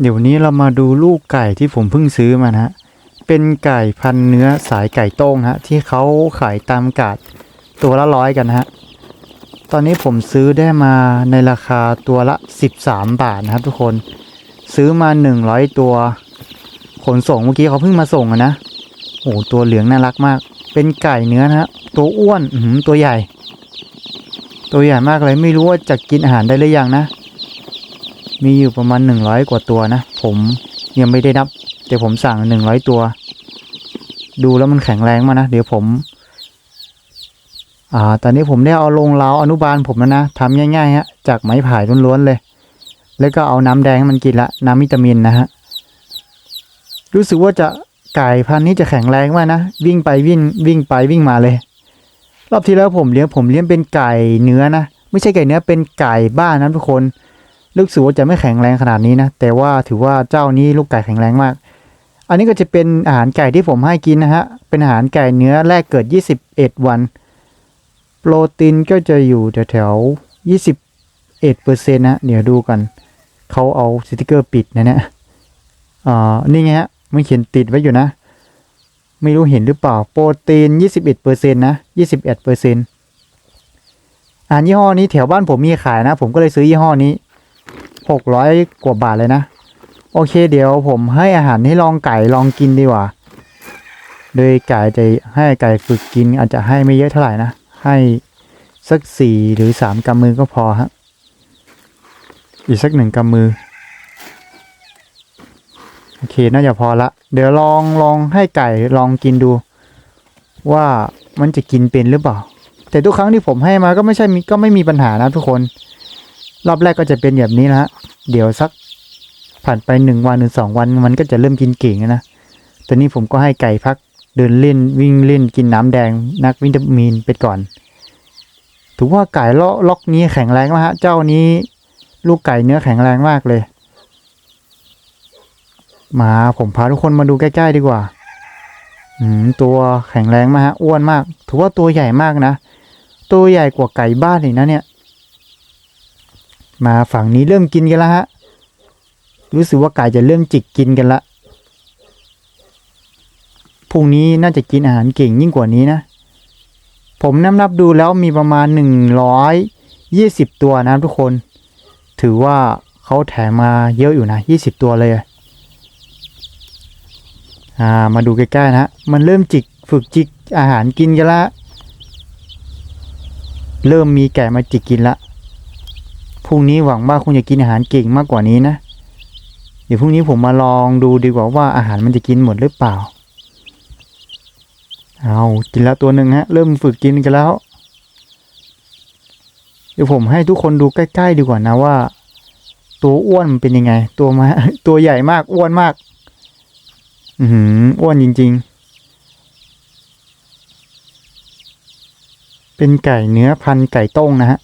เดี๋ยวนี้เรามาดูลูกไก่ที่ผมเพิ่งซื้อมานะฮะ เป็นไก่พันเนื้อสายไก่โต้งฮะ ที่เขาขายตามกาดตัวละร้อยกันฮะ ตอนนี้ผมซื้อได้มาในราคาตัวละ 13 บาทนะครับทุกคน ซื้อมา 100 ตัว ขนส่งเมื่อกี้เขาเพิ่งมาส่งนะ โอ้ตัวเหลืองน่ารักมาก เป็นไก่เนื้อนะฮะ ตัวอ้วน อื้อหือตัวใหญ่ ตัวใหญ่มากเลย ไม่รู้ว่าจะกินอาหารได้หรือยังนะ มีอยู่ประมาณ 100 กว่าตัวนะ ผมยังไม่ได้นับ แต่ผมสั่ง 100 ตัว ดูแล้วมันแข็งแรงมากนะ เดี๋ยวผมอ่าตอนนี้ผมได้เอาลงเล้าอนุบาลผมแล้วนะทำง่ายๆฮะจากไม้ไผ่ล้วนๆเลย แล้วก็เอาน้ำแดงให้มันกินละน้ำวิตามินนะฮะรู้สึกว่าจะไก่พันนี้จะแข็งแรงมากนะวิ่งไปวิ่งวิ่งไปวิ่งมาเลย รอบที่แล้วผมเลี้ยงผมเลี้ยงเป็นไก่เนื้อนะไม่ใช่ไก่เนื้อเป็นไก่บ้านนะทุกคน รู้สึกว่าจะไม่แข็งแรงขนาดนี้นะ แต่ว่าถือว่าเจ้านี้ลูกไก่แข็งแรงมาก อันนี้ก็จะเป็นอาหารไก่ที่ผมให้กินนะฮะ เป็นอาหารไก่เนื้อแรกเกิด 21 วัน โปรตีนก็จะอยู่แถวๆ21เปอร์เซ็นต์นะ เดี๋ยวดูกัน เขาเอาสติกเกอร์ปิดนะเนี่ยอ่านี่ไงฮะ มันเขียนติดไว้อยู่นะ ไม่รู้เห็นหรือเปล่า โปรตีน 21เปอร์เซ็นต์นะ 21เปอร์เซ็นต์อาหารยี่ห้อนี้แถวบ้านผมมีขายนะ ผมก็เลยซื้อยี่ห้อนี้ หกร้อยกว่าบาทเลยนะ โอเค เดี๋ยวผมให้อาหารให้ลองไก่ลองกินดีกว่า โดยไก่จะให้ไก่ฝึกกินอาจจะให้ไม่เยอะเท่าไหร่นะ ให้สักสี่หรือสามกำมือก็พอฮะ อีกสักหนึ่งกำมือ โอเค น่าจะพอละ เดี๋ยวลองลองให้ไก่ลองกินดู ว่ามันจะกินเป็นหรือเปล่า แต่ทุกครั้งที่ผมให้มาก็ไม่ใช่ก็ไม่มีปัญหานะทุกคน รอบแรกก็จะเป็นแบบนี้นะฮะเดี๋ยวสักผ่านไปหนึ่งวันหรือสองวันมันก็จะเริ่มกินเก่งนะตอนนี้ผมก็ให้ไก่พักเดินเล่นวิ่งเล่นกินน้ำแดงนักวิตามินไปก่อน ถือว่าไก่ล็อกล็อกนี้แข็งแรงมากฮะเจ้านี้ ลูกไก่เนื้อแข็งแรงมากเลย มาผมพาทุกคนมาดูใกล้ๆดีกว่า อืมตัวแข็งแรงมากฮะอ้วนมาก ถือว่าตัวใหญ่มากนะ ตัวใหญ่กว่าไก่บ้านอีกนะเนี่ย มาฝั่งนี้เริ่มกินกันแล้วฮะ รู้สึกว่าไก่จะเริ่มจิกกินกันละพรุ่งนี้น่าจะกินอาหารเก่งยิ่งกว่านี้นะ ผมนับนับดูแล้วมีประมาณหนึ่งร้อยยี่สิบตัวนะทุกคน ถือว่าเขาแถมมาเยอะอยู่นะยี่สิบตัวเลยอ่ามาดูใกล้ๆนะฮะมันเริ่มจิกฝึกจิกอาหารกินกันละ เริ่มมีแก่มาจิกกินละ พรุ่งนี้หวังว่าคงจะกินอาหารเก่งมากกว่านี้นะ เดี๋ยวพรุ่งนี้ผมมาลองดูดีกว่าว่าอาหารมันจะกินหมดหรือเปล่า เอากินแล้วตัวหนึ่งฮะ เริ่มฝึกกินกันแล้ว เดี๋ยวผมให้ทุกคนดูใกล้ๆดีกว่านะว่า ตัวอ้วนมันเป็นยังไง ตัวมาตัวใหญ่มากอ้วนมาก อือหืออ้วนจริง ๆเป็นไก่เนื้อพันไก่ต้งนะฮะ